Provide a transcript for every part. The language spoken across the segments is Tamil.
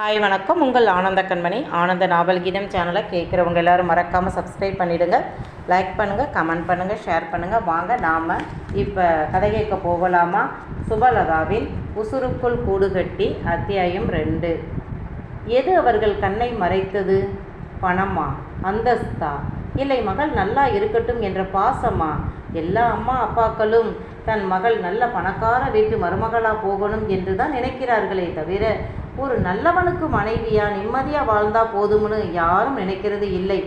ஹாய் வணக்கம். உங்கள் ஆனந்த கண்மணி. ஆனந்த நாவல் கீதம் சேனலை கேட்குறவங்க எல்லாரும் மறக்காமல் சப்ஸ்கிரைப் பண்ணிவிடுங்க லைக் பண்ணுங்கள் கமெண்ட் பண்ணுங்கள் ஷேர் பண்ணுங்கள் வாங்க நாம் இப்போ கதை கேட்க போகலாமா? சுபலதாவின் உசுருக்குள் கூடு கட்டி அத்தியாயம் ரெண்டு. எது அவர்கள் கண்ணை மறைத்தது? பணமா? அந்தஸ்தா? இல்லை மகள் நல்லா இருக்கட்டும் என்ற பாசமா? எல்லா அம்மா அப்பாக்களும் தன் மகள் நல்ல பணக்கார வீட்டு மருமகளாக போகணும் என்று தான் நினைக்கிறார்களே தவிர ஒரு நல்லவனுக்கு மனைவியா நிம்மதியா வாழ்ந்தா போதும்னு யாரும் நினைக்கிறது இல்லை.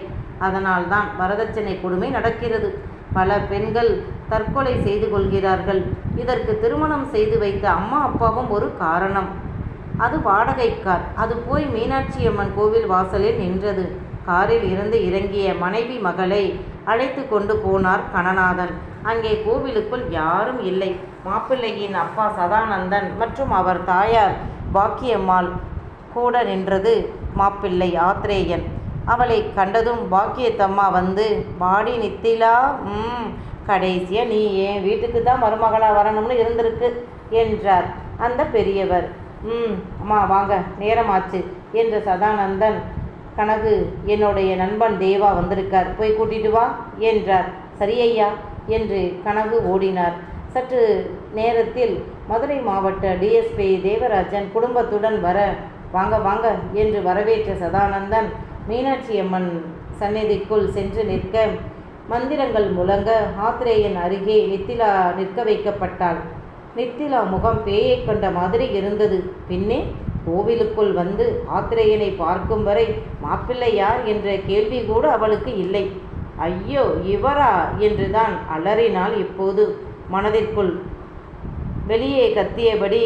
அதனால்தான் வரதட்சணை கொடுமை நடக்கிறது. பல பெண்கள் தற்கொலை செய்து கொள்கிறார்கள். இதற்கு திருமணம் செய்து வைத்த அம்மா அப்பாவும் ஒரு காரணம். அது வாடகை கார் அது போய் மீனாட்சி அம்மன் கோவில் வாசலில் நின்றது. காரில் இருந்து இறங்கிய மனைவி மகளை அழைத்து கொண்டு போனார் கணநாதன். அங்கே கோவிலுக்குள் யாரும் இல்லை. மாப்பிள்ளையின் அப்பா சதானந்தன் மற்றும் அவர் தாயார் பாக்கியம்மாள் கூட நின்றது மாப்பிள்ளை ஆத்ரேயன் அவளை கண்டதும் பாக்கியத்தம்மா வந்து பாடி நித்திலா ம் கடைசியாக நீ ஏன் வீட்டுக்கு தான் மருமகளாக வரணும்னு இருந்திருக்கு என்றார் அந்த பெரியவர். ம் அம்மா வாங்க நேரமாச்சு என்ற சதானந்தன் கனகு என்னுடைய நண்பன் தேவா வந்திருக்கார் போய் கூட்டிட்டு வா என்றார். சரியையா என்று கனகு ஓடினார். சற்று நேரத்தில் மதுரை மாவட்ட டிஎஸ்பி தேவராஜன் குடும்பத்துடன் வர வாங்க வாங்க என்று வரவேற்ற சதானந்தன் மீனாட்சி அம்மன் சந்நிதிக்குள் சென்று நிற்க மந்திரங்கள் முழங்க ஆத்திரேயன் அருகே நித்திலா நிற்க வைக்கப்பட்டாள். நித்திலா முகம் பேயைக் கண்ட மாதிரி இருந்தது. பின்னே கோவிலுக்குள் வந்து ஆத்திரேயனை பார்க்கும் வரை மாப்பிள்ளை யார் என்ற கேள்வி கூட அவளுக்கு இல்லை. ஐயோ இவரா? என்றுதான் அலறினாள் இப்போது மனதிற்குள் வெளியே கத்தியபடி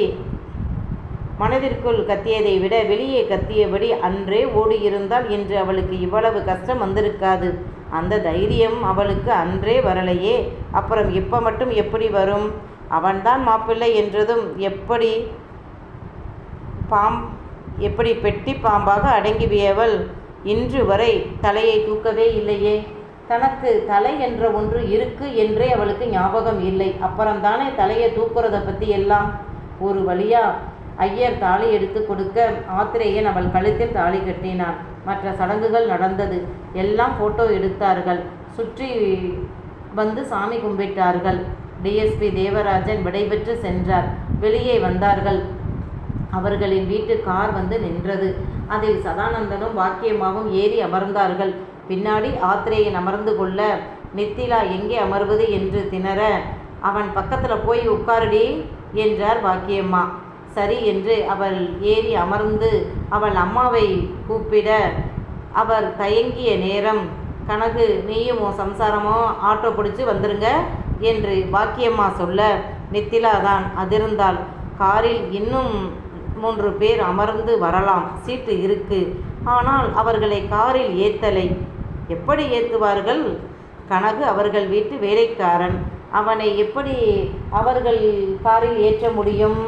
மனதிற்குள் கத்தியதை விட வெளியே கத்தியபடி அன்றே ஓடியிருந்தால் இன்று அவளுக்கு இவ்வளவு கஷ்டம் வந்திருக்காது. அந்த தைரியம் அவளுக்கு அன்றே வரலையே. அப்புறம் இப்போ மட்டும் எப்படி வரும்? அவன்தான் மாப்பிள்ளை என்றதும் எப்படி பாம் எப்படி பெட்டி பாம்பாக அடங்கிவியவள்? இன்று வரை தலையை தூக்கவே இல்லையே. தனக்கு தலை என்ற ஒன்று இருக்கு என்றே அவளுக்கு ஞாபகம் இல்லை. அப்புறம்தானே தலையை தூக்குறத பற்றி எல்லாம் ஒரு வழியா ஐயர் தாலி எடுத்து கொடுக்க ஆத்திரேயன் அவள் கழுத்தில் தாலி கட்டினான். மற்ற சடங்குகள் நடந்தது. எல்லாம் ஃபோட்டோ எடுத்தார்கள். சுற்றி வந்து சாமி கும்பிட்டார்கள். டிஎஸ்பி தேவராஜன் விடைபெற்று சென்றார். வெளியே வந்தார்கள். அவர்களின் வீட்டு கார் வந்து நின்றது. அதில் சதானந்தனும் வாக்கியமாகவும் ஏறி அமர்ந்தார்கள். பின்னாடி ஆத்திரேயன் அமர்ந்து கொள்ள நித்திலா எங்கே அமர்வது என்று திணற? அவன் பக்கத்தில் போய் உட்காருடி என்றார் பாக்கியம்மா. சரி என்று அவள் ஏறி அமர்ந்து அவள் அம்மாவை கூப்பிட. அவர் தயங்கிய நேரம் கனகு நீயும் உன் சம்சாரமோ ஆட்டோ பிடிச்சி வந்துருங்க என்று பாக்கியம்மா சொல்ல நித்திலா தான் அதிர்ந்தாள். காரில் இன்னும் மூன்று பேர் அமர்ந்து வரலாம். சீட்டு இருக்கு. ஆனால் அவர்களை காரில் ஏத்தலை. எப்படி ஏற்றுவார்கள் கனகு அவர்கள் வீட்டு வேலைக்காரன். அவனை எப்படி அவர்கள் காரில் ஏற்ற முடியும்?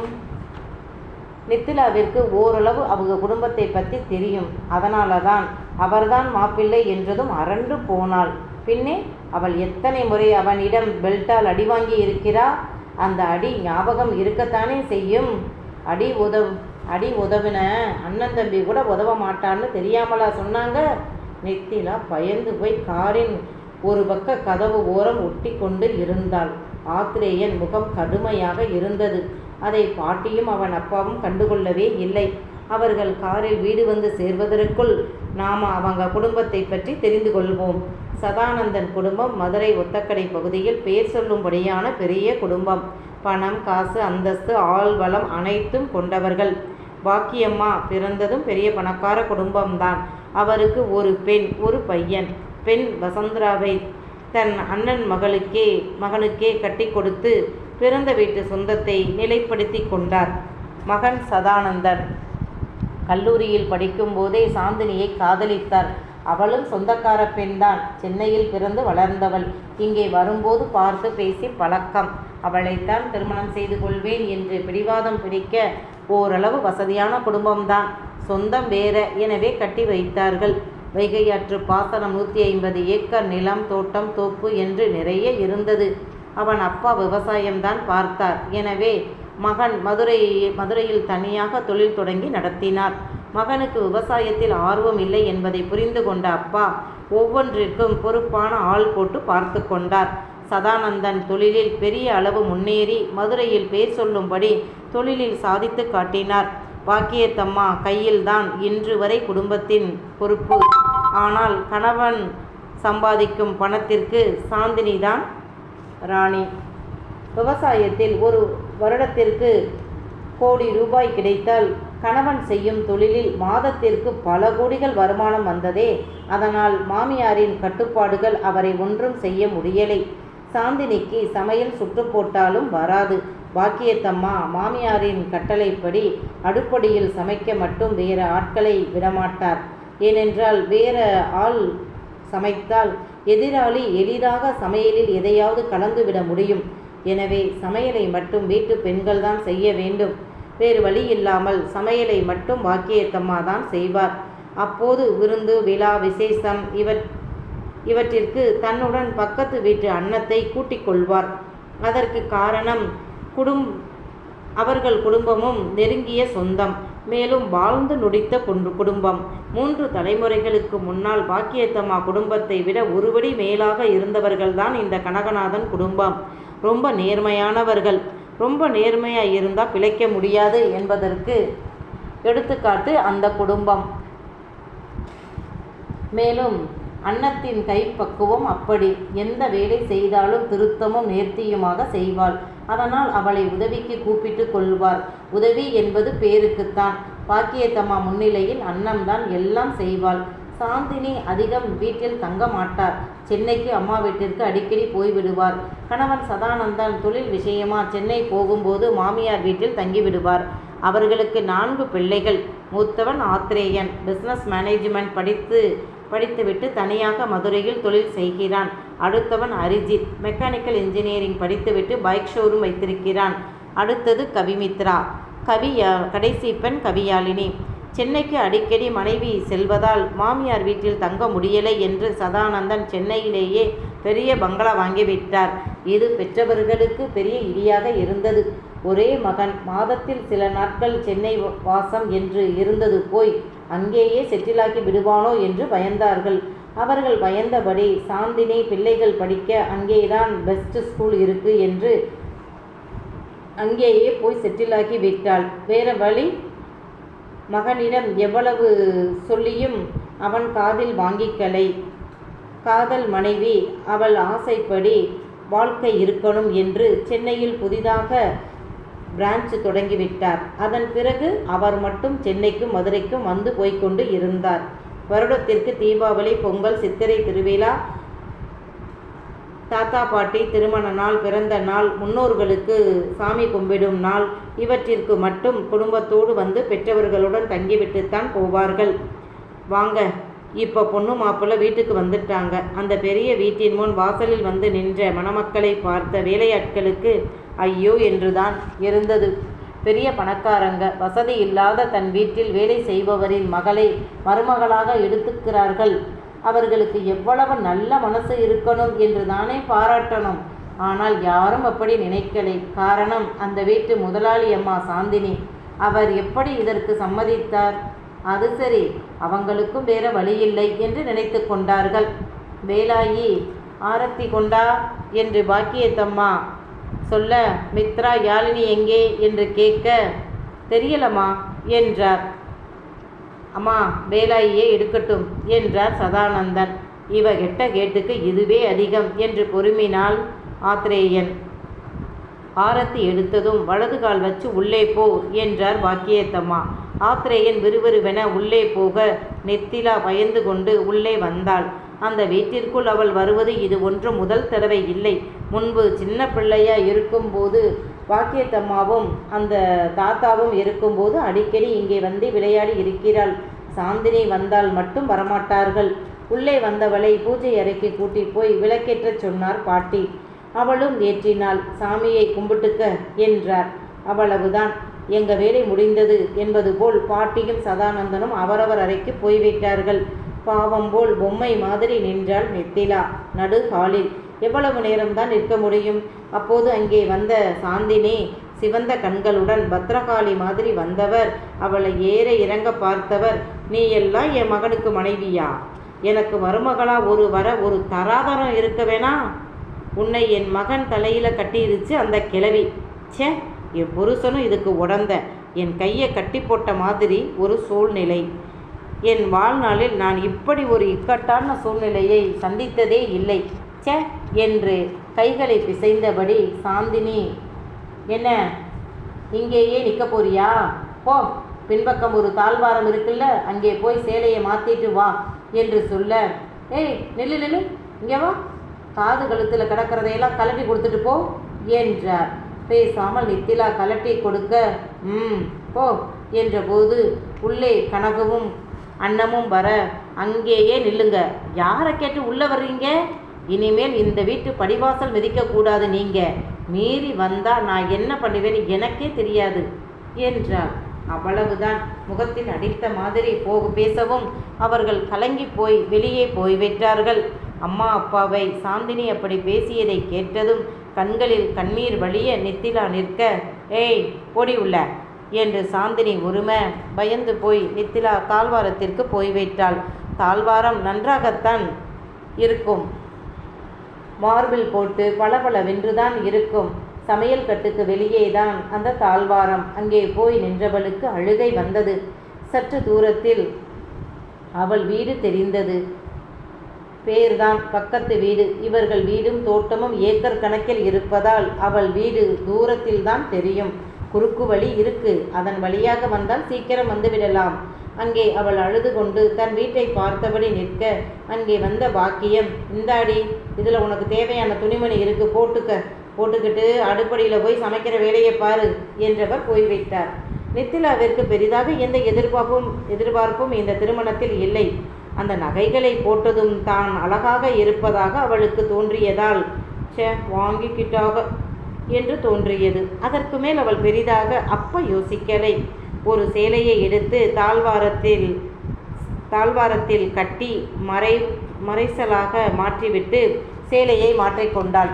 நித்திலாவிற்கு ஓரளவு அவங்க குடும்பத்தை பற்றி தெரியும். அதனால தான் அவர்தான் மாப்பிள்ளை என்றதும் அரண்டு போனாள். பின்னே அவள் எத்தனை முறை அவனிடம் பெல்ட்டால் அடி வாங்கி இருக்கிறா? அந்த அடி ஞாபகம் இருக்கத்தானே செய்யும்? அடி உதவு அடி உதவின அண்ணன் தம்பி கூட உதவ மாட்டான்னு தெரியாமலா சொன்னாங்க? நித்திலா பயந்து போய் காரின் ஒரு பக்க கதவு ஓரம் ஒட்டி கொண்டு இருந்தாள். ஆத்திரேயன் முகம் கடுமையாக இருந்தது. அதை பாட்டியும் அவன் அப்பாவும் கண்டுகொள்ளவே இல்லை. அவர்கள் காரில் வீடு வந்து சேர்வதற்குள் நாம் அவங்க குடும்பத்தை பற்றி தெரிந்து கொள்வோம். சதானந்தன் குடும்பம் மதுரை ஒத்தக்கடை பகுதியில் பேர் சொல்லும்படியான பெரிய குடும்பம். பணம் காசு அந்தஸ்து ஆள்வளம் அனைத்தும் கொண்டவர்கள். பாக்கியம்மா பிறந்ததும் பெரிய பணக்கார குடும்பம்தான். அவருக்கு ஒரு பெண் ஒரு பையன். பெண் வசந்தராவை தன் அண்ணன் மகளுக்கே மகனுக்கே கட்டி கொடுத்து பிறந்த வீட்டு சொந்தத்தை நிலைப்படுத்தி கொண்டார். மகன் சதானந்தன். கல்லூரியில் படிக்கும்போதே சாந்தினியை காதலித்தார். அவளும் சொந்தக்கார பெண்தான். சென்னையில் பிறந்து வளர்ந்தவள். இங்கே வரும்போது பார்த்து பேசி பழக்கம். அவளைத்தான் திருமணம் செய்து கொள்வேன் என்று பிடிவாதம் பிடிக்க ஓரளவு வசதியான குடும்பம்தான். சொந்தம் வேற எனவே கட்டி வைத்தார்கள். வைகையாற்று பாசனம் நூற்றி ஐம்பது ஏக்கர் நிலம் தோட்டம் தோப்பு என்று நிறைய இருந்தது. அவன் அப்பா விவசாயம்தான் பார்த்தார். எனவே மகன் மதுரை மதுரையில் தனியாக தொழில் தொடங்கி நடத்தினார். மகனுக்கு விவசாயத்தில் ஆர்வம் இல்லை என்பதை புரிந்து கொண்ட அப்பா ஒவ்வொன்றிற்கும் பொறுப்பான ஆள் போட்டு பார்த்து கொண்டார். சதானந்தன் தொழிலில் பெரிய அளவு முன்னேறி மதுரையில் பேர் சொல்லும்படி தொழிலில் சாதித்து காட்டினார். பாக்கியத்தம்மா கையில்தான் இன்று வரை குடும்பத்தின் பொறுப்பு. ஆனால் கணவன் சம்பாதிக்கும் பணத்திற்கு சாந்தினிதான் ராணி. விவசாயத்தில் ஒரு வருடத்திற்கு கோடி ரூபாய் கிடைத்தால் கணவன் செய்யும் தொழிலில் மாதத்திற்கு பல கோடிகள் வருமானம் வந்ததே. அதனால் மாமியாரின் கட்டுப்பாடுகள் அவரை ஒன்றும் செய்ய முடியலை. சாந்தினிக்கு சமையல் சுட்டு போட்டாலும் வராது. பாக்கியத்தம்மா மாமியாரின் கட்டளைப்படி அடுப்படியில் சமைக்க மட்டும் வேறு ஆட்களை விடமாட்டார். ஏனென்றால் வேற ஆள் சமைத்தால் எதிராளி எளிதாக சமையலில் எதையாவது கலந்துவிட முடியும். எனவே சமையலை மட்டும் வீட்டு பெண்கள் தான் செய்ய வேண்டும். வேறு வழி இல்லாமல் சமையலை மட்டும் வாக்கியத்தம்மா தான் செய்வார். அப்போது விருந்து விழா விசேஷம் இவற் இவற்றிற்கு தன்னுடன் பக்கத்து வீட்டு அன்னத்தை கூட்டிக் கொள்வார். அதற்கு காரணம் குடும் அவர்கள் குடும்பமும் நெருங்கிய சொந்தம் மேலும் வாழ்ந்து நொடித்த கொண்டு குடும்பம். மூன்று தலைமுறைகளுக்கு முன்னால் பாக்கியத்தம்மா குடும்பத்தை விட ஒருபடி மேலாக இருந்தவர்கள்தான் இந்த கனகநாதன் குடும்பம். ரொம்ப நேர்மையானவர்கள். ரொம்ப நேர்மையாக இருந்தால் பிழைக்க முடியாது என்பதற்கு எடுத்துக்காட்டு அந்த குடும்பம். மேலும் அன்னத்தின் கைப்பக்குவம் அப்படி. எந்த வேலை செய்தாலும் திருத்தமும் நேர்த்தியுமாக செய்வாள். அதனால் அவளை உதவிக்கு கூப்பிட்டு கொள்வார். உதவி என்பது பேருக்குத்தான். பாக்கியத்தம்மா முன்னிலையில் அன்னம்தான் எல்லாம் செய்வாள். சாந்தினி அதிகம் வீட்டில் தங்க மாட்டார். சென்னைக்கு அம்மா வீட்டிற்கு அடிக்கடி போய்விடுவார். கணவன் சதானந்தன் தொழில் விஷயமா சென்னை போகும்போது மாமியார் வீட்டில் தங்கிவிடுவார். அவர்களுக்கு நான்கு பிள்ளைகள். மூத்தவன் ஆத்திரேயன். பிஸ்னஸ் மேனேஜ்மெண்ட் படித்து படித்துவிட்டு தனியாக மதுரையில் தொழில் செய்கிறான். அடுத்தவன் அரிஜித். மெக்கானிக்கல் இன்ஜினியரிங் படித்துவிட்டு பைக் ஷோரூம் வைத்திருக்கிறான். அடுத்தது கவிமித்ரா. கவி கடைசி பெண் கவியாலினி. சென்னைக்கு அடிக்கடி மனைவி செல்வதால் மாமியார் வீட்டில் தங்க முடியலை என்று சதானந்தன் சென்னையிலேயே பெரிய பங்களா வாங்கிவிட்டார் இது பெற்றவர்களுக்கு பெரிய இடியாக இருந்தது. ஒரே மகன். மாதத்தில் சில நாட்கள் சென்னை வாசம் என்று இருந்தது போய் அங்கேயே செட்டிலாக்கி விடுவானோ என்று பயந்தார்கள். அவர்கள் பயந்தபடி சாந்தினி பிள்ளைகள் படிக்க அங்கேதான் பெஸ்ட் ஸ்கூல் இருக்கு என்று அங்கேயே போய் செட்டிலாக்கி விட்டாள். வேற வழி? மகனிடம் எவ்வளவு சொல்லியும் அவன் காதில் வாங்கிக்கலை. காதல் மனைவி அவள் ஆசைப்படி வாழ்க்கை இருக்கணும் என்று சென்னையில் புதிதாக பிரான்ச் தொடங்கிவிட்டார். அதன் பிறகு அவர் மட்டும் சென்னைக்கும் மதுரைக்கும் வந்து போய்க்கொண்டு இருந்தார். வருடத்திற்கு தீபாவளி பொங்கல் சித்திரை திருவிழா தாத்தா பாட்டி திருமண நாள் பிறந்த நாள் முன்னோர்களுக்கு சாமி கும்பிடும் நாள் இவற்றிற்கு மட்டும் குடும்பத்தோடு வந்து பெற்றவர்களுடன் தங்கிவிட்டுத்தான் போவார்கள். வாங்க இப்போ பொண்ணு மாப்பிள்ளை வீட்டுக்கு வந்துட்டாங்க. அந்த பெரிய வீட்டின் முன் வாசலில் வந்து நின்ற மணமக்களை பார்த்த வேலையாட்களுக்கு ஐயோ என்றுதான் இருந்தது. பெரிய பணக்காரங்க வசதி இல்லாத தன் வீட்டில் வேலை செய்பவரின் மகளை மருமகளாக எடுத்துக்கிறார்கள். அவர்களுக்கு எவ்வளவு நல்ல மனசு இருக்கணும் என்று தானே பாராட்டணும். ஆனால் யாரும் அப்படி நினைக்கலை. காரணம் அந்த வீட்டு முதலாளி அம்மா சாந்தினி. அவர் எப்படி இதற்கு சம்மதித்தார்? அது சரி அவங்களுக்கும் வேற வழியில்லை என்று நினைத்து கொண்டார்கள். வேலாயி ஆரத்தி கொண்டா? என்று பாக்கியத்தம்மா சொல்ல மித்ரா யாழினி எங்கே? என்று கேட்க தெரியலம்மா என்றார். அம்மா வேலாயியே எடுக்கட்டும் என்றார் சதானந்தன். இவ கெட்ட கேட்டுக்கு இதுவே அதிகம் என்று பொறுமினாள் ஆத்ரேயன். ஆரத்தி எடுத்ததும் வலது கால் வச்சு உள்ளே போ என்றார் பாக்கியத்தம்மா ஆத்ரேயன் விறுவிறுவென உள்ளே போக நெத்திலா பயந்து கொண்டு உள்ளே வந்தாள். அந்த வீட்டிற்குள் அவள் வருவது இது ஒன்று முதல் தடவை இல்லை. முன்பு சின்ன பிள்ளையா இருக்கும்போது வாக்கியத்தம்மாவும் அந்த தாத்தாவும் இருக்கும்போது அடிக்கடி இங்கே வந்து விளையாடி இருக்கிறாள். சாந்தினி வந்தால் மட்டும் வரமாட்டார்கள். உள்ளே வந்தவளை பூஜை அறைக்கு கூட்டி போய் விளக்கேற்றச் சொன்னார் பாட்டி. அவளும் ஏற்றினாள். சாமியை கும்பிட்டுக்க என்றார். அவ்வளவுதான். எங்க வேலை முடிந்தது என்பது போல் பாட்டியும் சதானந்தனும் அவரவர் அறைக்கு போய்விட்டார்கள். பாவம் போல் பொம்மை மாதிரி நின்றாள் மெத்திலா. நடு ஹாலில். எவ்வளவு நேரம்தான் நிற்க முடியும்? அப்போது அங்கே வந்த சாந்தினி சிவந்த கண்களுடன் பத்ரகாளி மாதிரி வந்தவர். அவளை ஏற இறங்க பார்த்தவர் நீ எல்லாம் என் மகனுக்கு மனைவியா? எனக்கு மருமகளா ஒரு வர ஒரு தராதரம் இருக்க வேணா? உன்னை என் மகன் தலையில கட்டிருச்சு அந்த கிளவி ச்சே என் புருஷனும் இதுக்கு உடந்த. என் கையை கட்டி போட்ட மாதிரி ஒரு சூழ்நிலை. என் வாழ்நாளில் நான் இப்படி ஒரு இக்கட்டான சூழ்நிலையை சந்தித்ததே இல்லை. ச்சே! என்று கைகளை பிசைந்தபடி சாந்தினி என்ன? இங்கேயே நிற்க போறியா? போ! பின்பக்கம் ஒரு தாழ்வாரம் இருக்குல்ல அங்கே போய் சேலையை மாற்றிட்டு வா என்று சொல்ல ஏய் நில்லு நில்லு இங்கே வா. காது கழுத்தில் கிடக்கிறதையெல்லாம் கலட்டி கொடுத்துட்டு போ என்றார். பேசாமல் நித்திலா கலட்டி கொடுக்க ம் போ என்றபோது உள்ளே கனகவும் அன்னமும் வர அங்கேயே நில்லுங்க. யாரை கேட்டு உள்ளே வர்றீங்க? இனிமேல் இந்த வீட்டு படிவாசல் மிதிக்கக்கூடாது நீங்க. மீறி வந்தா நான் என்ன பண்ணுவேன்னு எனக்கே தெரியாது என்றார் அவ்வளவுதான். முகத்தில் அடித்த மாதிரி போக பேசவும் அவர்கள் கலங்கி போய் வெளியே போய்விட்டார்கள் அம்மா அப்பாவை சாந்தினி அப்படி பேசியதை கேட்டதும் கண்களில் கண்ணீர் வழிய நித்திலா நிற்க ஏய் போடி உள்ள. என்று சாந்தினி உரும பயந்து போய் நித்திலா தாழ்வாரத்திற்கு போய்விட்டாள் தாழ்வாரம் நன்றாகத்தான் இருக்கும். மார்பிள் போட்டு பளபளவென்றுதான் இருக்கும். சமையல் கட்டுக்கு வெளியே தான் அந்த தாழ்வாரம். அங்கே போய் நின்றவளுக்கு அழுகை வந்தது. சற்று தூரத்தில் அவள் வீடு தெரிந்தது. பேர்தான் பக்கத்து வீடு. இவர்கள் வீடும் தோட்டமும் ஏக்கர் கணக்கில் இருப்பதால் அவள் வீடு தூரத்தில் தான் தெரியும். குறுக்கு வழி இருக்கு. அதன் வழியாக வந்தால் சீக்கிரம் வந்துவிடலாம் அங்கே அவள் அழுது கொண்டு தன் வீட்டை பார்த்தபடி நிற்க அங்கே வந்த பாக்கியம். இந்தாடி இதில் உனக்கு தேவையான துணிமணி இருக்கு போட்டுக்க. போட்டுக்கிட்டு அடுப்படியில் போய் சமைக்கிற வேலையை பாரு என்றவர் போய்விட்டார். நித்திலாவிற்கு பெரிதாக எந்த எதிர்பார்ப்பும் எதிர்பார்ப்பும் இந்த திருமணத்தில் இல்லை. அந்த நகைகளை போட்டதும் தான் அழகாக இருப்பதாக அவளுக்கு தோன்றியதால் ச்சே வாங்கிக்கிட்டாக. என்று தோன்றியது. அதற்கு மேல் அவள் பெரிதாக அப்ப யோசிக்கலை. ஒரு சேலையை எடுத்து தாழ்வாரத்தில் தாழ்வாரத்தில் கட்டி மறை மறைசலாக மாற்றிவிட்டு சேலையை மாற்றிக்கொண்டாள்.